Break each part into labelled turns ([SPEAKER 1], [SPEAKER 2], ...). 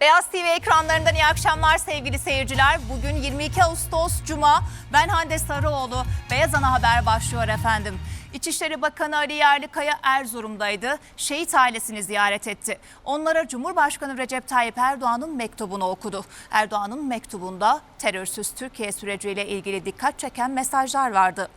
[SPEAKER 1] Beyaz TV ekranlarından iyi akşamlar sevgili seyirciler. Bugün 22 Ağustos Cuma. Ben Hande Sarıoğlu. Beyaz Ana Haber başlıyor efendim. İçişleri Bakanı Ali Yerlikaya Erzurum'daydı. Şehit ailesini ziyaret etti. Onlara Cumhurbaşkanı Recep Tayyip Erdoğan'ın mektubunu okudu. Erdoğan'ın mektubunda terörsüz Türkiye süreciyle ilgili dikkat çeken mesajlar vardı.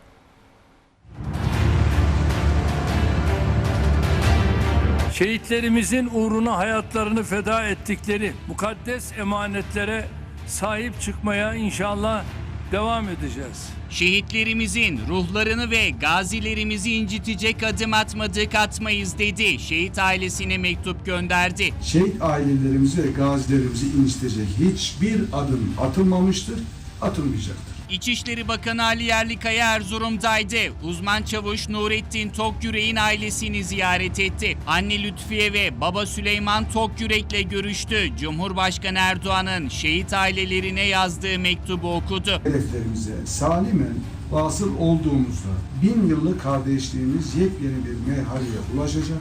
[SPEAKER 2] Şehitlerimizin uğruna hayatlarını feda ettikleri mukaddes emanetlere sahip çıkmaya inşallah devam edeceğiz.
[SPEAKER 3] Şehitlerimizin ruhlarını ve gazilerimizi incitecek adım atmadık atmayız dedi. Şehit ailesine mektup gönderdi.
[SPEAKER 4] şehit ailelerimizi ve gazilerimizi incitecek hiçbir adım atılmamıştır, atılmayacaktır.
[SPEAKER 3] İçişleri Bakanı Ali Yerlikaya Erzurum'daydı. Uzman çavuş Nurettin Tokyürek'in ailesini ziyaret etti. Anne Lütfiye ve baba Süleyman Tokyürek'le görüştü. Cumhurbaşkanı Erdoğan'ın şehit ailelerine yazdığı mektubu okudu.
[SPEAKER 4] Hedeflerimize salimen vasıl olduğumuzda bin yıllık kardeşliğimiz yepyeni bir merhaleye ulaşacak.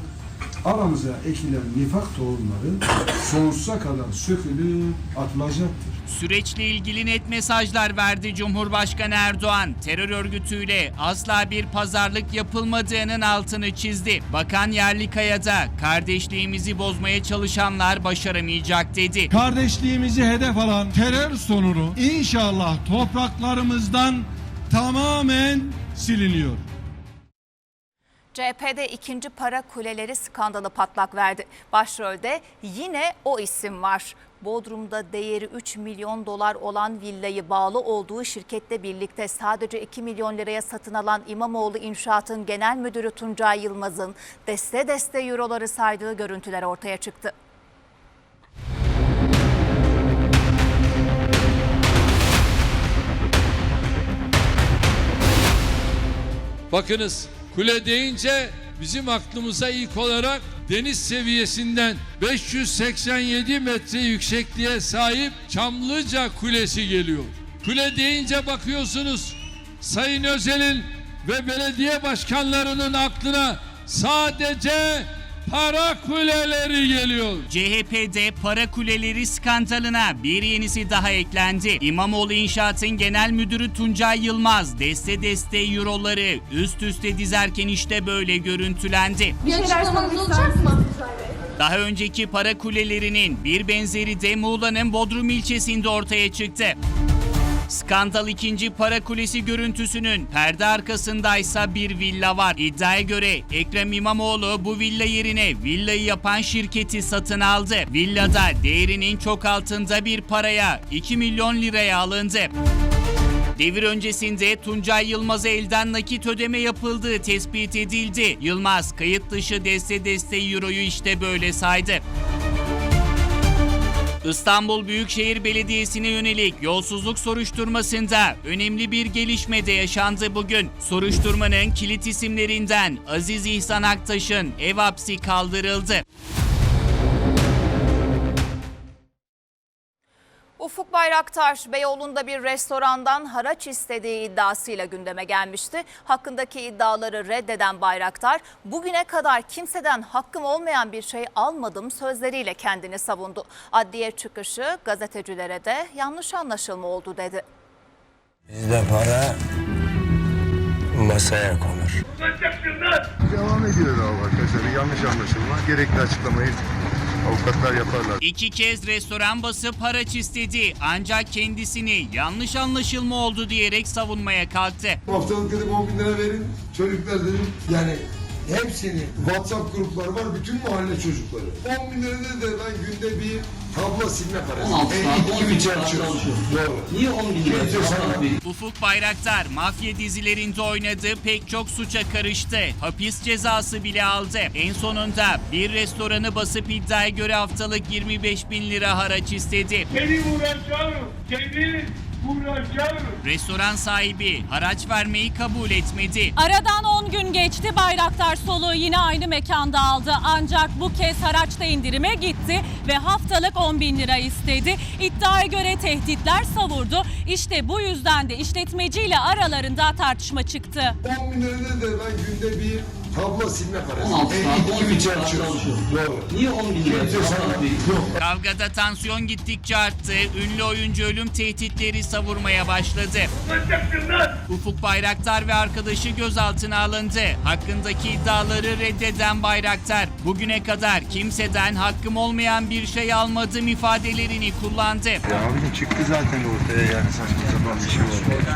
[SPEAKER 4] Aramıza ekilen nifak tohumları sonsuza kadar sökülüp atılacaktır.
[SPEAKER 3] Süreçle ilgili net mesajlar verdi Cumhurbaşkanı Erdoğan. Terör örgütüyle asla bir pazarlık yapılmadığının altını çizdi. Bakan Yerlikaya da kardeşliğimizi bozmaya çalışanlar başaramayacak dedi.
[SPEAKER 5] kardeşliğimizi hedef alan terör sonunu inşallah topraklarımızdan tamamen siliniyor.
[SPEAKER 1] CHP'de ikinci para kuleleri skandalı patlak verdi. Başrolde yine o isim var. Bodrum'da değeri 3 milyon dolar olan villayı bağlı olduğu şirkette birlikte sadece 2 milyon liraya satın alan İmamoğlu İnşaat'ın genel müdürü Tuncay Yılmaz'ın deste deste euroları saydığı görüntüler ortaya çıktı.
[SPEAKER 6] Bakınız kule deyince bizim aklımıza ilk olarak deniz seviyesinden 587 metre yüksekliğe sahip Çamlıca Kulesi geliyor. Kule deyince bakıyorsunuz Sayın Özel'in ve belediye başkanlarının aklına sadece para kuleleri geliyor.
[SPEAKER 3] CHP'de para kuleleri skandalına bir yenisi daha eklendi. İmamoğlu İnşaat'ın genel müdürü Tuncay Yılmaz deste deste euroları üst üste dizerken işte böyle görüntülendi.
[SPEAKER 7] Bir açıklamanız olacak mı?
[SPEAKER 3] Daha önceki para kulelerinin bir benzeri de Muğla'nın Bodrum ilçesinde ortaya çıktı. Skandal ikinci para kulesi görüntüsünün perde arkasındaysa bir villa var. İddiaya göre Ekrem İmamoğlu bu villa yerine villayı yapan şirketi satın aldı. Villada değerinin çok altında bir paraya 2 milyon liraya alındı. Devir öncesinde Tuncay Yılmaz'a elden nakit ödeme yapıldığı tespit edildi. Yılmaz kayıt dışı deste deste euroyu işte böyle saydı. İstanbul Büyükşehir Belediyesi'ne yönelik yolsuzluk soruşturmasında önemli bir gelişme de yaşandı bugün. Soruşturmanın kilit isimlerinden Aziz İhsan Aktaş'ın ev hapsi kaldırıldı.
[SPEAKER 1] Ufuk Bayraktar Beyoğlu'nda bir restorandan haraç istediği iddiasıyla gündeme gelmişti. Hakkındaki iddiaları reddeden Bayraktar bugüne kadar kimseden hakkım olmayan bir şey almadım sözleriyle kendini savundu. Adliye çıkışı gazetecilere de yanlış anlaşılma oldu dedi.
[SPEAKER 8] Bizde para masaya konur.
[SPEAKER 9] Devam ediyor arkadaşlar. Yanlış anlaşılma. Gerekli açıklamayı avukatlar yaparlar.
[SPEAKER 3] İki kez restoran basıp haraç istedi ancak kendisini yanlış anlaşılma oldu diyerek savunmaya kalktı.
[SPEAKER 9] Haftalık dedim 10 bin lira verin. Çocuklar dedim yani hepsini WhatsApp grupları var bütün mahalle çocukları. 10 bin lira dedi ben günde bir tablo silme parası.
[SPEAKER 10] 16
[SPEAKER 9] E,
[SPEAKER 10] saat,
[SPEAKER 9] iki
[SPEAKER 10] 12
[SPEAKER 9] bin
[SPEAKER 10] saat çalışıyorsun.
[SPEAKER 9] Doğru.
[SPEAKER 10] Niye 10 bin lira?
[SPEAKER 9] Kimse sana-
[SPEAKER 10] Hasan Bey?
[SPEAKER 3] Ufuk Bayraktar mafya dizilerinde oynadığı pek çok suça karıştı. Hapis cezası bile aldı. En sonunda bir restoranı basıp iddiaya göre haftalık 25 bin lira haraç istedi.
[SPEAKER 2] Vuracağım, seni vuracağım.
[SPEAKER 3] Restoran sahibi haraç vermeyi kabul etmedi.
[SPEAKER 11] Aradan 10 gün geçti. Bayraktar soluğu yine aynı mekanda aldı. Ancak bu kez haraçta indirime gitti ve haftalık 10 bin lira istedi. İddiaya göre tehditler savurdu. İşte bu yüzden de işletmeciyle aralarında tartışma çıktı.
[SPEAKER 9] 10 bin lira dedi ben günde bir tablo silme parası.
[SPEAKER 12] 16
[SPEAKER 9] E,
[SPEAKER 12] saat,
[SPEAKER 9] iki
[SPEAKER 12] 18
[SPEAKER 9] üç
[SPEAKER 12] saat
[SPEAKER 9] açıyoruz.
[SPEAKER 12] çalışıyorum.
[SPEAKER 9] Doğru.
[SPEAKER 12] Niye 10 bin lira?
[SPEAKER 3] Kavgada tansiyon gittikçe arttı. Ünlü oyuncu ölüm tehditleri savurmaya başladı. Ufuk Bayraktar ve arkadaşı gözaltına alındı. Hakkındaki iddiaları reddeden Bayraktar, bugüne kadar kimseden hakkım olmayan bir şey almadım ifadelerini kullandı.
[SPEAKER 13] Ya abicim çıktı zaten ortaya yani saçma sapan bir şey oldu.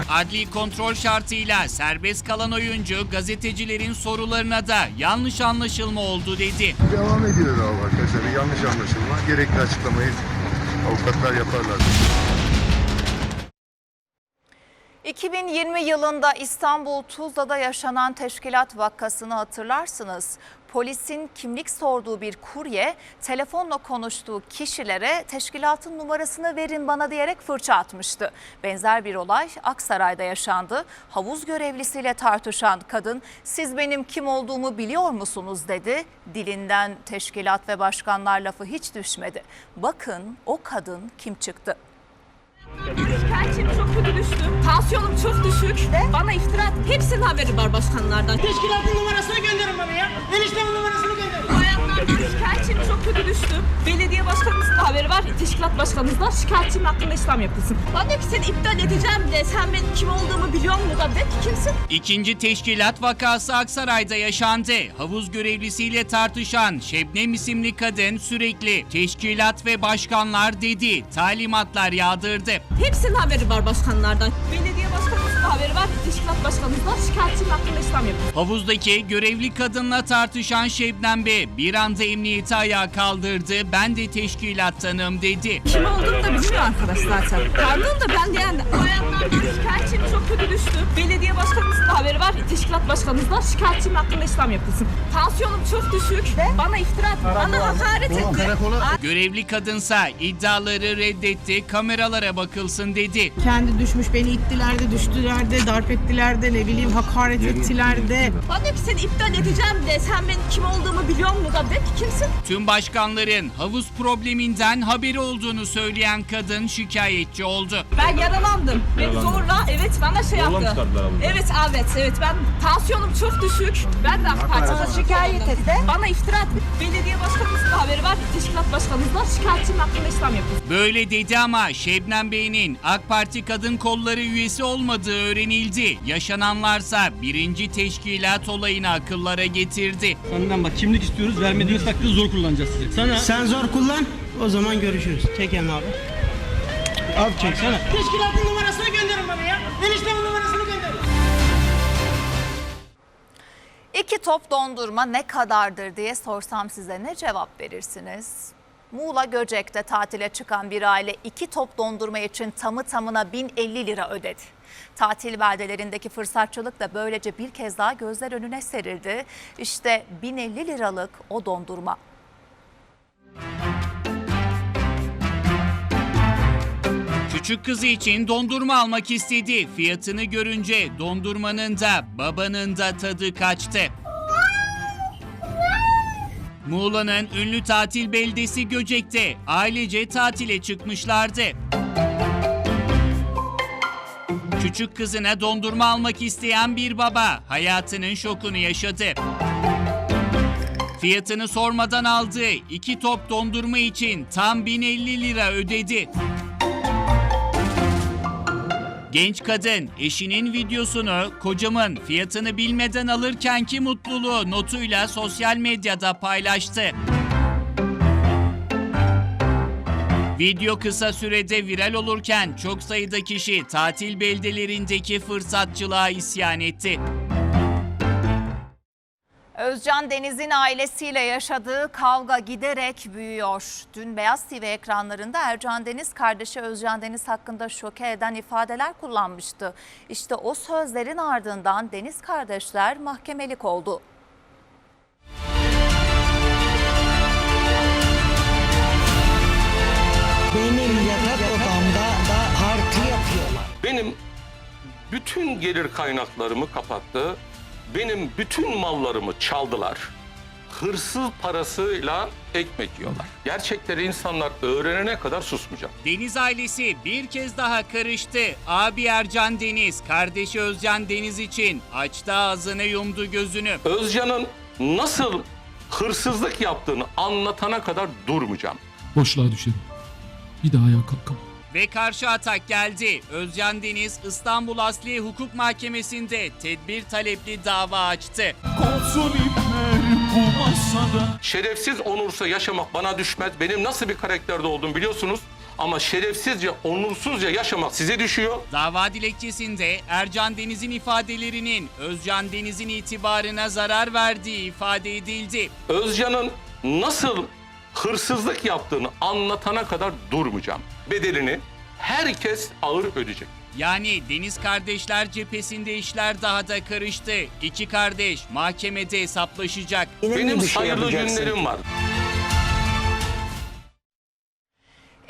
[SPEAKER 3] Adli kontrol şartıyla serbest kalan oyuncu gazetecilerin sorularına da yanlış anlaşılma oldu dedi.
[SPEAKER 13] Devam ediyor abi arkadaşlar. Yanlış anlaşılma. Gerekli açıklamayı avukatlar yaparlar.
[SPEAKER 1] 2020 yılında İstanbul Tuzla'da yaşanan teşkilat vakasını hatırlarsınız. Polisin kimlik sorduğu bir kurye telefonla konuştuğu kişilere teşkilatın numarasını verin bana diyerek fırça atmıştı. Benzer bir olay Aksaray'da yaşandı. Havuz görevlisiyle tartışan kadın siz benim kim olduğumu biliyor musunuz dedi. Dilinden teşkilat ve başkanlar lafı hiç düşmedi. Bakın o kadın kim çıktı?
[SPEAKER 14] Şikayetçiyim çok kötü düştüm. Tansiyonum çok düşük. Bana iftira. Hepsinin haberi var başkanlardan.
[SPEAKER 15] Teşkilatın numarasını gönderin bana ya. Eniştemin numarasını gönderin.
[SPEAKER 14] Bayanlardan şikayetçiyim çok kötü düştüm. Belediye başkanımızın da haberi var. Teşkilat başkanımızdan şikayetçiyim hakkında işlem yapılsın. Bana diyor ki seni iptal edeceğim de sen benim kim olduğumu biliyor musun? Da dedim ki kimsin?
[SPEAKER 3] İkinci teşkilat vakası Aksaray'da yaşandı. Havuz görevlisiyle tartışan Şebnem isimli kadın sürekli teşkilat ve başkanlar dedi, talimatlar yağdırdı.
[SPEAKER 14] Hepsinin haberi var başkanlardan. Belediye başkanımızın da haberi var. Teşkilat başkanımızdan şikayetçiyim hakkında işlem yapılsın.
[SPEAKER 3] Havuzdaki görevli kadınla tartışan Şebnem Bey bir anda emniyeti ayağa kaldırdı. Ben de teşkilattanım dedi.
[SPEAKER 14] Kim olduğunu da bilmiyor arkadaş zaten. Pardon da ben de yani bayanlardan şikayetçiyim çok kötü düştüm. Belediye başkanımızın da haberi var. Teşkilat başkanımızdan şikayetçiyim hakkında işlem yapılsın. Tansiyonum çok düşük. Bana iftira etti. Bana hakaret etti.
[SPEAKER 3] Görevli kadınsa iddiaları reddetti, kameralara bakılsın dedi.
[SPEAKER 15] Kendi düşmüş beni ittiler de düştüler de darp ettiler de ne bileyim hakaret ettiler de.
[SPEAKER 14] Bana diyor ki seni iptal edeceğim de sen benim kim olduğumu biliyor musun? Da dedim ki kimsin?
[SPEAKER 3] Tüm başkanların havuz probleminden haberi olduğunu söyleyen kadın şikayetçi oldu.
[SPEAKER 14] Ben yaralandım. Ve zorla evet bana şey yaptı. Evet evet evet ben tansiyonum çok düşük. Ben de AK Parti'de şikayet etti. Bana iftira etti. Belediye başkanımızın da haberi var. Teşkilat başkanımızdan şikayetçiyim hakkında işlem yapılsın.
[SPEAKER 3] Böyle dedi ama Şebnem Bey'in AK Parti kadın kolları üyesi olmadığı öğrenildi. Yaşananlarsa birinci teşkilat olayını akıllara getirdi.
[SPEAKER 12] Senden bak kimlik istiyoruz vermediğiniz takdirde zor kullanacağız sizi. Sana
[SPEAKER 15] Sen zor kullan o zaman görüşürüz. Çek elini abi. Abi çeksene. Teşkilatın numarasını gönderin bana ya. Eniştemin numarasını gönderin.
[SPEAKER 1] İki top dondurma ne kadardır diye sorsam size ne cevap verirsiniz? Muğla Göcek'te tatile çıkan bir aile iki top dondurma için tamı tamına 1050 lira ödedi. Tatil beldelerindeki fırsatçılık da böylece bir kez daha gözler önüne serildi. İşte 1050 liralık o dondurma.
[SPEAKER 3] Küçük kızı için dondurma almak istedi. Fiyatını görünce dondurmanın da babanın da tadı kaçtı. Muğla'nın ünlü tatil beldesi Göcek'te ailece tatile çıkmışlardı. Küçük kızına dondurma almak isteyen bir baba hayatının şokunu yaşadı. Fiyatını sormadan aldığı iki top dondurma için tam 1050 lira ödedi. Genç kadın eşinin videosunu kocamın fiyatını bilmeden alırkenki mutluluğu notuyla sosyal medyada paylaştı. Video kısa sürede viral olurken çok sayıda kişi tatil beldelerindeki fırsatçılığa isyan etti.
[SPEAKER 1] Özcan Deniz'in ailesiyle yaşadığı kavga giderek büyüyor. Dün Beyaz TV ekranlarında Ercan Deniz kardeşi Özcan Deniz hakkında şoke eden ifadeler kullanmıştı. İşte o sözlerin ardından Deniz kardeşler mahkemelik oldu.
[SPEAKER 15] Benim yatak odamda da parti yapıyorlar.
[SPEAKER 13] Benim bütün gelir kaynaklarımı kapattı. Benim bütün mallarımı çaldılar. hırsız parasıyla ekmek yiyorlar. Gerçekleri insanlar öğrenene kadar susmayacak.
[SPEAKER 3] Deniz ailesi bir kez daha karıştı. Abi Ercan Deniz, kardeşi Özcan Deniz için açtı ağzını yumdu gözünü.
[SPEAKER 13] Özcan'ın nasıl hırsızlık yaptığını anlatana kadar durmayacağım.
[SPEAKER 5] Boşluğa düşerim. Bir daha ayağa kalkamam.
[SPEAKER 3] Ve karşı atak geldi. Özcan Deniz İstanbul Asliye Hukuk Mahkemesi'nde tedbir talepli dava açtı.
[SPEAKER 13] Şerefsiz onursa yaşamak bana düşmez. Benim nasıl bir karakterde olduğumu biliyorsunuz. Ama şerefsizce, onursuzca yaşamak size düşüyor.
[SPEAKER 3] Dava dilekçesinde Ercan Deniz'in ifadelerinin Özcan Deniz'in itibarına zarar verdiği ifade edildi.
[SPEAKER 13] Özcan'ın nasıl hırsızlık yaptığını anlatana kadar durmayacağım. Bedelini herkes ağır ödeyecek.
[SPEAKER 3] Yani Deniz kardeşler cephesinde işler daha da karıştı. İki kardeş mahkemede hesaplaşacak.
[SPEAKER 13] Benim hayırlı günlerim var.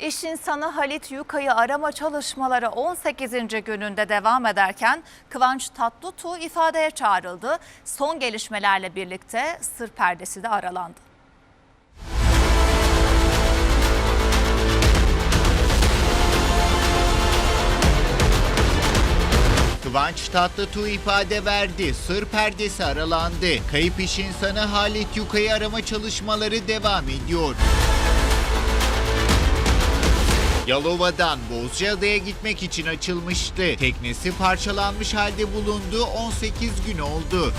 [SPEAKER 1] İş insanı Halit Yuka'yı arama çalışmaları 18. gününde devam ederken Kıvanç Tatlıtuğ ifadeye çağrıldı. Son gelişmelerle birlikte sır perdesi de aralandı.
[SPEAKER 16] Kıvanç Tatlıtuğ ifade verdi. Sır perdesi aralandı. Kayıp iş insanı Halit Yuka'yı arama çalışmaları devam ediyor. Yalova'dan Bozcaada'ya gitmek için açılmıştı. Teknesi parçalanmış halde bulundu. 18 gün oldu.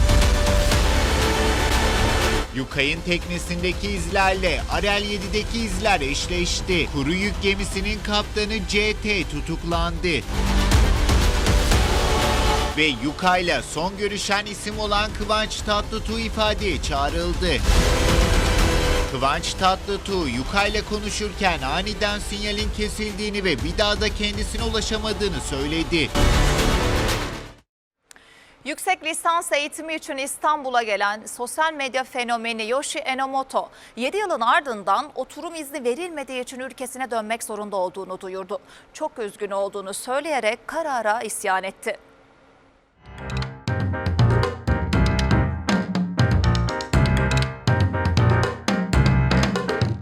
[SPEAKER 16] Yukay'ın teknesindeki izlerle Arel 7'deki izler eşleşti. Kuru yük gemisinin kaptanı CT tutuklandı. Ve Yuka'yla son görüşen isim olan Kıvanç Tatlıtuğ ifadeye çağrıldı. Kıvanç Tatlıtuğ Yuka'yla konuşurken aniden sinyalin kesildiğini ve bir daha da kendisine ulaşamadığını söyledi.
[SPEAKER 1] Yüksek lisans eğitimi için İstanbul'a gelen sosyal medya fenomeni Yoshi Enomoto 7 yılın ardından oturum izni verilmediği için ülkesine dönmek zorunda olduğunu duyurdu. Çok üzgün olduğunu söyleyerek karara isyan etti.
[SPEAKER 3] you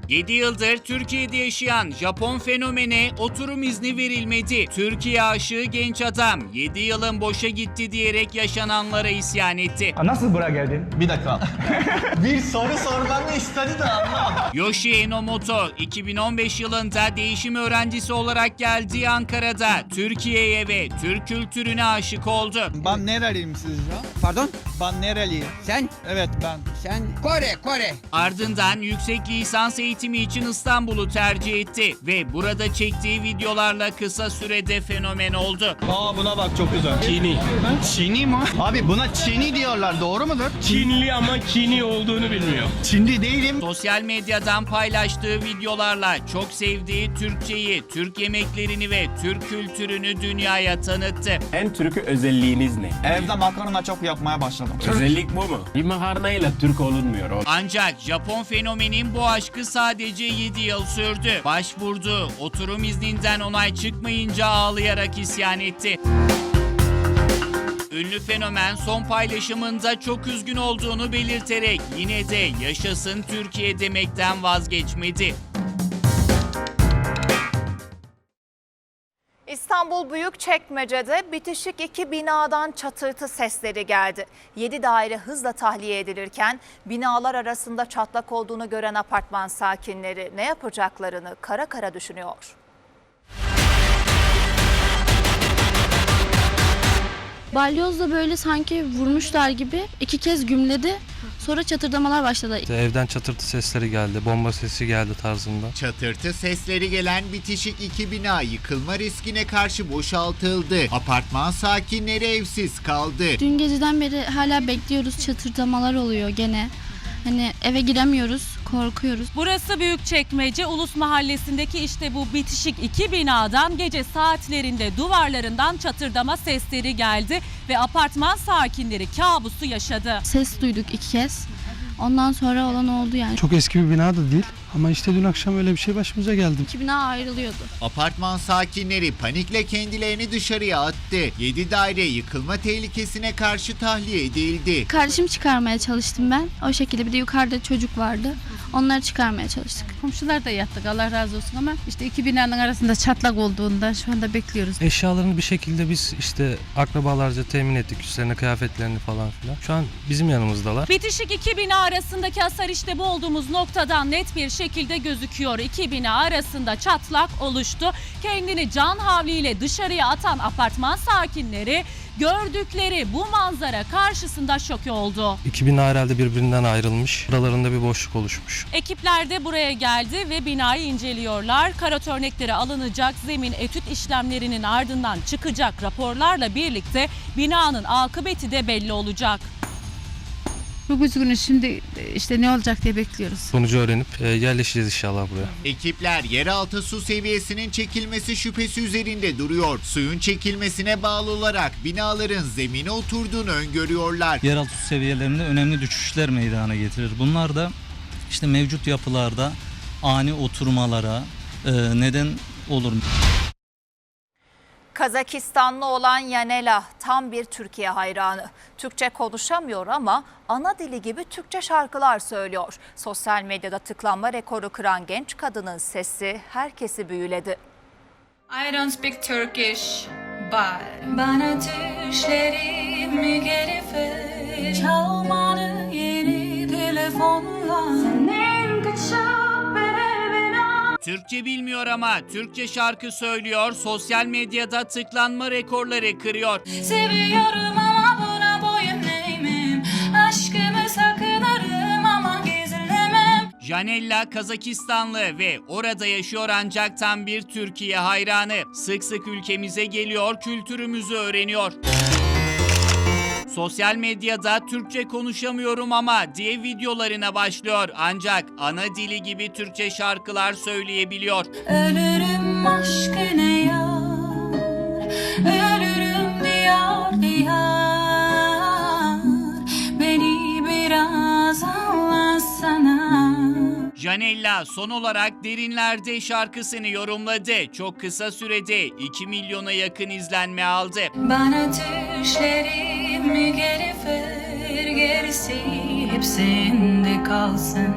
[SPEAKER 3] 7 yıldır Türkiye'de yaşayan Japon fenomene oturum izni verilmedi. Türkiye aşığı genç adam 7 yılın boşa gitti diyerek yaşananlara isyan etti.
[SPEAKER 8] Nasıl buraya geldin? Bir dakika. bir soru sormamı istedi de anlamadım.
[SPEAKER 3] Yoshi Enomoto 2015 yılında değişim öğrencisi olarak geldiği Ankara'da Türkiye'ye ve Türk kültürüne aşık oldu.
[SPEAKER 8] Ben nereliyim sizce? Pardon? Ben nereliyim? Sen? Evet ben. Sen? Kore, Kore.
[SPEAKER 3] Ardından yüksek lisans eğitimi için İstanbul'u tercih etti ve burada çektiği videolarla kısa sürede fenomen oldu.
[SPEAKER 8] Aa buna bak çok güzel. Çini. Çini mi? Abi buna Çini diyorlar doğru mudur? Çinli ama Çini olduğunu bilmiyor. Çinli değilim.
[SPEAKER 3] Sosyal medyadan paylaştığı videolarla çok sevdiği Türkçeyi, Türk yemeklerini ve Türk kültürünü dünyaya tanıttı.
[SPEAKER 8] En Türk özelliğiniz ne? Evde makarna çok yapmaya başladım. Özellik bu mu? Bir makarnayla Türk olunmuyor.
[SPEAKER 3] Ancak Japon fenomenin bu aşkı sadece 7 yıl sürdü. Başvurdu, oturum izninden onay çıkmayınca ağlayarak isyan etti. Ünlü fenomen son paylaşımında çok üzgün olduğunu belirterek yine de yaşasın Türkiye demekten vazgeçmedi.
[SPEAKER 1] İstanbul Büyükçekmece'de bitişik iki binadan çatırtı sesleri geldi. 7 daire hızla tahliye edilirken binalar arasında çatlak olduğunu gören apartman sakinleri ne yapacaklarını kara kara düşünüyor.
[SPEAKER 7] Balyozla böyle sanki vurmuşlar gibi iki kez gümledi. Sonra çatırdamalar başladı.
[SPEAKER 8] Evden çatırtı sesleri geldi, bomba sesi geldi tarzında.
[SPEAKER 16] Çatırtı sesleri gelen bitişik iki bina yıkılma riskine karşı boşaltıldı. Apartman sakinleri evsiz kaldı.
[SPEAKER 7] Dün geceden beri hala bekliyoruz çatırdamalar oluyor gene. Hani eve giremiyoruz, korkuyoruz.
[SPEAKER 11] Burası Büyükçekmece Ulus Mahallesi'ndeki işte bu bitişik iki binadan gece saatlerinde duvarlarından çatırdama sesleri geldi ve apartman sakinleri kabusu yaşadı.
[SPEAKER 7] Ses duyduk iki kez. Ondan sonra olan oldu yani.
[SPEAKER 8] Çok eski bir bina da değil.
[SPEAKER 17] Ama işte dün akşam öyle bir şey başımıza geldi.
[SPEAKER 7] İki bina ayrılıyordu.
[SPEAKER 16] Apartman sakinleri panikle kendilerini dışarıya attı. 7 daire yıkılma tehlikesine karşı tahliye edildi.
[SPEAKER 7] Kardeşimi çıkarmaya çalıştım ben. O şekilde bir de yukarıda çocuk vardı. Onları çıkarmaya çalıştık.
[SPEAKER 11] Komşular da yattık Allah razı olsun ama işte iki binanın arasında çatlak olduğunda şu anda bekliyoruz.
[SPEAKER 8] Eşyalarını bir şekilde biz işte akrabalarca temin ettik. Üstlerine kıyafetlerini falan filan. Şu an bizim yanımızdalar.
[SPEAKER 11] Bitişik iki bina arasındaki hasar işte bu olduğumuz noktadan net bir şekilde gözüküyor. İki bina arasında çatlak oluştu. Kendini can havliyle dışarıya atan apartman sakinleri gördükleri bu manzara karşısında şok oldu.
[SPEAKER 8] İki bina herhalde birbirinden ayrılmış. Aralarında bir boşluk oluşmuş.
[SPEAKER 11] Ekipler de buraya geldi ve binayı inceliyorlar. Karat örnekleri alınacak, zemin etüt işlemlerinin ardından çıkacak raporlarla birlikte binanın akıbeti de belli olacak.
[SPEAKER 7] Çok üzgünüz şimdi işte ne olacak diye bekliyoruz.
[SPEAKER 8] Sonucu öğrenip e, yerleşeceğiz inşallah buraya.
[SPEAKER 16] Ekipler yeraltı su seviyesinin çekilmesi şüphesi üzerinde duruyor. Suyun çekilmesine bağlı olarak binaların zemine oturduğunu öngörüyorlar.
[SPEAKER 8] Yeraltı su seviyelerinde önemli düşüşler meydana getirir. Bunlar da işte mevcut yapılarda ani oturmalara e, neden olur.
[SPEAKER 1] Kazakistanlı olan Yanela tam bir Türkiye hayranı. Türkçe konuşamıyor ama ana dili gibi Türkçe şarkılar söylüyor. Sosyal medyada tıklanma rekoru kıran genç kadının sesi herkesi büyüledi.
[SPEAKER 7] I don't speak Turkish, but bana düşlerimi geri ver. Çalmalı yeni telefonla.
[SPEAKER 3] Türkçe bilmiyor ama Türkçe şarkı söylüyor, sosyal medyada tıklanma rekorları kırıyor.
[SPEAKER 7] Seviyorum ama buna boyun eğmem. Aşkımı saklarım ama gizlemem.
[SPEAKER 3] Janella Kazakistanlı ve orada yaşıyor ancak tam bir Türkiye hayranı. Sık sık ülkemize geliyor, kültürümüzü öğreniyor. Sosyal medyada Türkçe konuşamıyorum ama diye videolarına başlıyor. Ancak ana dili gibi Türkçe şarkılar söyleyebiliyor.
[SPEAKER 7] Ölürüm aşkına
[SPEAKER 3] Janella son olarak Derinlerde şarkısını yorumladı. Çok kısa sürede 2 milyona yakın izlenme aldı.
[SPEAKER 7] Bana düşlerimi geri ver Gerisi hep sende kalsın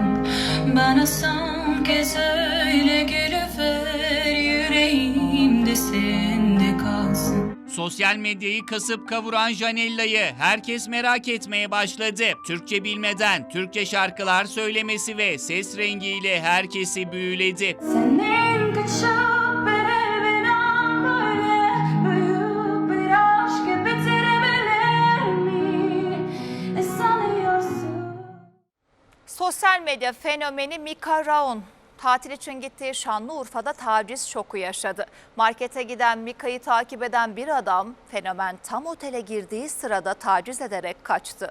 [SPEAKER 7] Bana son kez öyle gülüver Yüreğimde sende kalsın
[SPEAKER 3] Sosyal medyayı kasıp kavuran Janella'yı herkes merak etmeye başladı. Türkçe bilmeden Türkçe şarkılar söylemesi ve ses rengiyle herkesi büyüledi.
[SPEAKER 7] Senin kaçıp bana böyle Büyük bir aşk bitirebilir mi? Ne sanıyorsun?
[SPEAKER 1] Sosyal medya fenomeni Mika Raun tatil için gittiği Şanlıurfa'da taciz şoku yaşadı. Markete giden Mika'yı takip eden bir adam fenomen tam otele girdiği sırada taciz ederek kaçtı.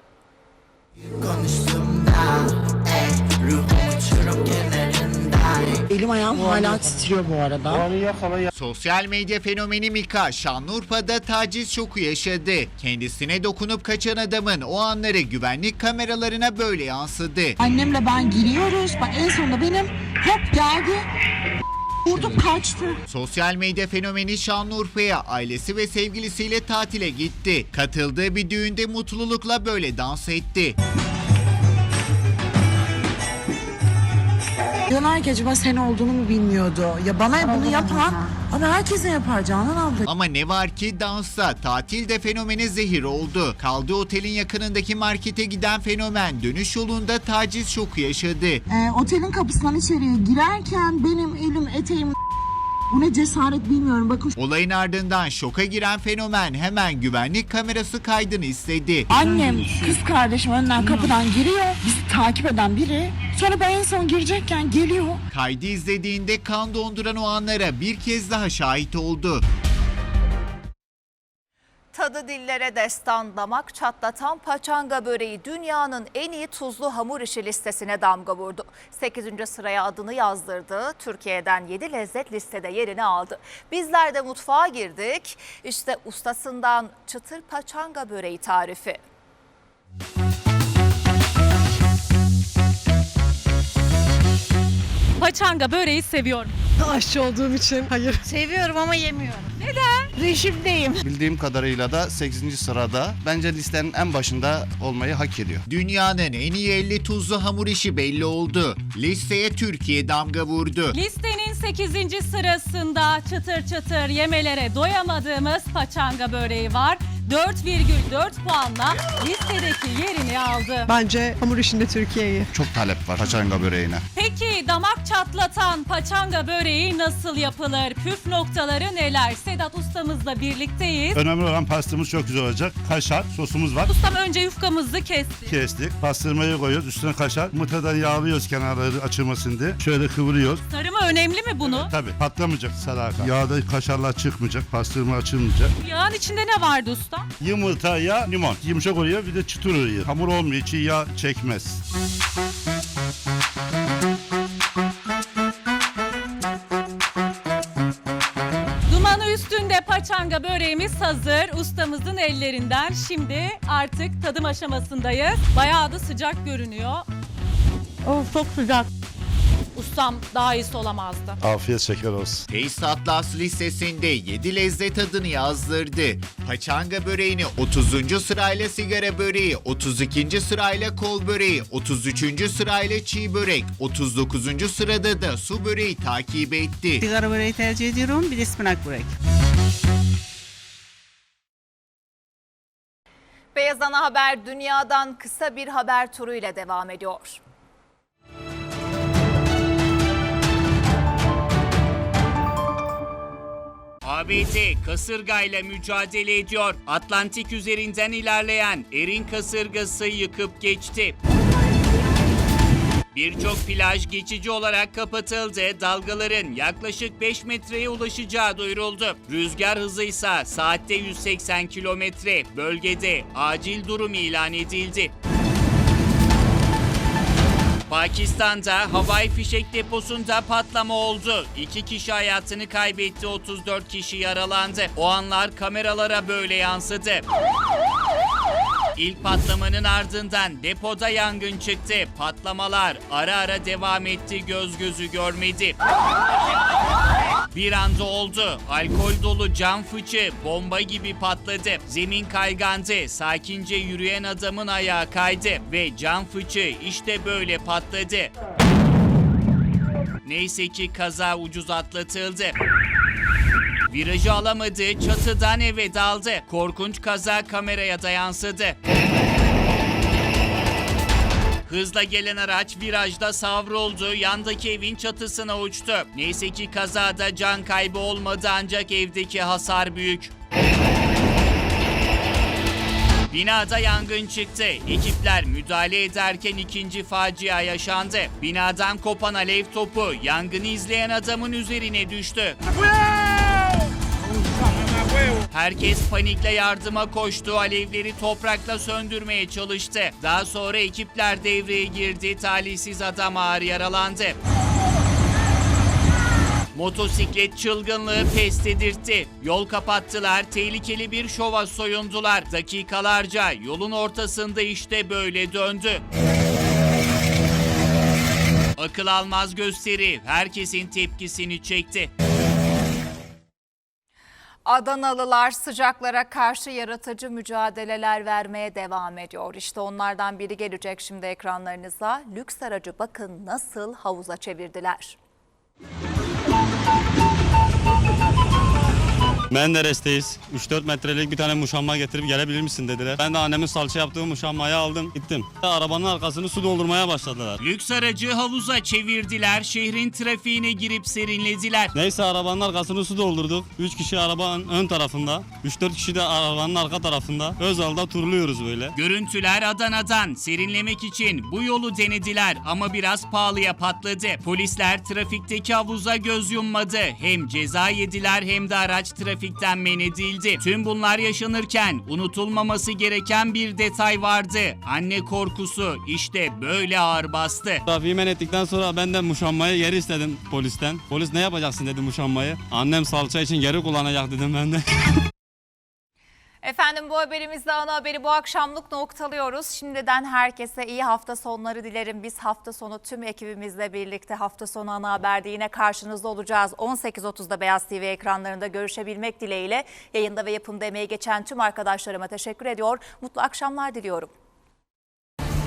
[SPEAKER 17] Elim ayağım hala titriyor bu arada.
[SPEAKER 16] Sosyal medya fenomeni Mika Şanlıurfa'da taciz şoku yaşadı. Kendisine dokunup kaçan adamın o anları güvenlik kameralarına böyle yansıdı.
[SPEAKER 17] Annemle ben giriyoruz. Bak en sonunda benim hop geldi. Vurdum kaçtı.
[SPEAKER 16] Sosyal medya fenomeni Şanlıurfa'ya ailesi ve sevgilisiyle tatile gitti. Katıldığı bir düğünde mutlulukla böyle dans etti.
[SPEAKER 17] Diyorlar ki acaba sen olduğunu mu bilmiyordu? Ya bana bunu yapan ama herkese yapar Canan abla.
[SPEAKER 16] Ama ne var ki dansta tatilde fenomene zehir oldu. Kaldığı otelin yakınındaki markete giden fenomen dönüş yolunda taciz şoku yaşadı.
[SPEAKER 17] Ee, otelin kapısından içeriye girerken benim elim eteğim bu ne cesaret bilmiyorum. Bakın
[SPEAKER 16] Olayın ardından şoka giren fenomen hemen güvenlik kamerası kaydını istedi.
[SPEAKER 17] annem, kız kardeşim önden kapıdan giriyor. Bizi takip eden biri. Sonra ben en son girecekken geliyor.
[SPEAKER 16] Kaydı izlediğinde kan donduran o anlara bir kez daha şahit oldu.
[SPEAKER 1] Tadı dillere destan, damak çatlatan paçanga böreği dünyanın en iyi tuzlu hamur işi listesine damga vurdu. 8. sıraya adını yazdırdı. Türkiye'den 7 lezzet listede yerini aldı. Bizler de mutfağa girdik. İşte ustasından çıtır paçanga böreği tarifi.
[SPEAKER 11] Paçanga böreği seviyorum.
[SPEAKER 7] Aşçı olduğum için hayır. Seviyorum ama yemiyorum. Neden? Rejimdeyim.
[SPEAKER 18] Bildiğim kadarıyla da 8. sırada bence listenin en başında olmayı hak ediyor.
[SPEAKER 16] Dünyanın en iyi 50 tuzlu hamur işi belli oldu. Listeye Türkiye damga vurdu.
[SPEAKER 11] Listenin 8. sırasında çıtır çıtır yemelere doyamadığımız paçanga böreği var. 4,4 puanla listedeki yerini aldı.
[SPEAKER 7] Bence hamur işinde Türkiye'yi.
[SPEAKER 18] Çok talep var paçanga böreğine.
[SPEAKER 11] Peki damak çatlatan paçanga böreği nasıl yapılır? Püf noktaları neler? Sedat ustamızla birlikteyiz.
[SPEAKER 18] Önemli olan pastırmamız çok güzel olacak. Kaşar sosumuz var.
[SPEAKER 11] Ustam önce yufkamızı kesti.
[SPEAKER 18] Kestik. Pastırmayı koyuyoruz. Üstüne kaşar. Yumurtadan yağlıyoruz kenarları açılmasın diye. Şöyle kıvırıyoruz.
[SPEAKER 11] Sarımı önemli mi bunu?
[SPEAKER 18] Tabii patlamayacak sadaka. Yağda kaşarlar çıkmayacak. Pastırma açılmayacak.
[SPEAKER 11] Yağın içinde ne vardı usta?
[SPEAKER 18] Yumurta, yağ, limon. Yumuşak oluyor bir de çıtır oluyor. Hamur olmuyor. içi yağ çekmez.
[SPEAKER 11] Böreğimiz hazır. Ustamızın ellerinden. Şimdi artık tadım aşamasındayız. Bayağı da sıcak görünüyor.
[SPEAKER 7] Of çok sıcak.
[SPEAKER 11] Ustam daha iyisi olamazdı.
[SPEAKER 18] Afiyet şeker olsun.
[SPEAKER 16] Taste Atlas listesinde 7 lezzet adını yazdırdı. Paçanga böreğini 30. sırayla sigara böreği, 32. sırayla kol böreği, 33. sırayla çiğ börek, 39. sırada da su böreği takip etti.
[SPEAKER 17] Sigara böreği tercih ediyorum. Bir de ıspanak börek.
[SPEAKER 1] Beyaz Ana Haber dünyadan kısa bir haber turuyla devam ediyor.
[SPEAKER 3] ABD kasırgayla mücadele ediyor. Atlantik üzerinden ilerleyen Erin kasırgası yıkıp geçti. Birçok plaj geçici olarak kapatıldı. Dalgaların yaklaşık 5 metreye ulaşacağı duyuruldu. Rüzgar hızı ise saatte 180 kilometre. Bölgede acil durum ilan edildi. Pakistan'da havai fişek deposunda patlama oldu. İki kişi hayatını kaybetti, 34 kişi yaralandı. O anlar kameralara böyle yansıdı. İlk patlamanın ardından depoda yangın çıktı. Patlamalar ara ara devam etti, göz gözü görmedi. Bir anda oldu. Alkol dolu cam fıçı bomba gibi patladı. Zemin kaygandı. Sakince yürüyen adamın ayağı kaydı ve cam fıçı işte böyle patladı. Neyse ki kaza ucuz atlatıldı. Virajı alamadı, çatıdan eve daldı. Korkunç kaza kameraya da yansıdı. Hızla gelen araç virajda savruldu, yandaki evin çatısına uçtu. Neyse ki kazada can kaybı olmadı ancak evdeki hasar büyük. Binada yangın çıktı. Ekipler müdahale ederken ikinci facia yaşandı. Binadan kopan alev topu yangını izleyen adamın üzerine düştü. Herkes panikle yardıma koştu. Alevleri toprakla söndürmeye çalıştı. Daha sonra ekipler devreye girdi. Talihsiz adam ağır yaralandı. Motosiklet çılgınlığı pes edirtti. Yol kapattılar, tehlikeli bir şova soyundular. Dakikalarca yolun ortasında işte böyle döndü. Akıl almaz gösteri herkesin tepkisini çekti.
[SPEAKER 1] Adanalılar sıcaklara karşı yaratıcı mücadeleler vermeye devam ediyor. İşte onlardan biri gelecek şimdi ekranlarınıza. Lüks aracı bakın nasıl havuza çevirdiler.
[SPEAKER 8] Menderes'teyiz. 3-4 metrelik bir tane muşamba getirip gelebilir misin dediler. Ben de annemin salça yaptığı muşambayı aldım gittim. Arabanın arkasını su doldurmaya başladılar.
[SPEAKER 3] Lüks aracı havuza çevirdiler, şehrin trafiğine girip serinlediler.
[SPEAKER 8] Neyse arabanın arkasını su doldurduk. 3 kişi arabanın ön tarafında, 3-4 kişi de arabanın arka tarafında. Özal'da turluyoruz böyle.
[SPEAKER 3] Görüntüler Adana'dan serinlemek için bu yolu denediler ama biraz pahalıya patladı. Polisler trafikteki havuza göz yummadı. Hem ceza yediler hem de araç trafikten men edildi. Tüm bunlar yaşanırken unutulmaması gereken bir detay vardı. Anne korkusu işte böyle ağır bastı.
[SPEAKER 8] Trafiği men ettikten sonra ben de muşambayı geri istedim polisten. Polis ne yapacaksın dedi muşambayı. Annem salça için geri kullanacak dedim ben de.
[SPEAKER 1] Efendim bu haberimizde ana haberi bu akşamlık noktalıyoruz. Şimdiden herkese iyi hafta sonları dilerim. Biz hafta sonu tüm ekibimizle birlikte hafta sonu ana haberde yine karşınızda olacağız. 18.30'da Beyaz TV ekranlarında görüşebilmek dileğiyle yayında ve yapımda emeği geçen tüm arkadaşlarıma teşekkür ediyor. Mutlu akşamlar diliyorum.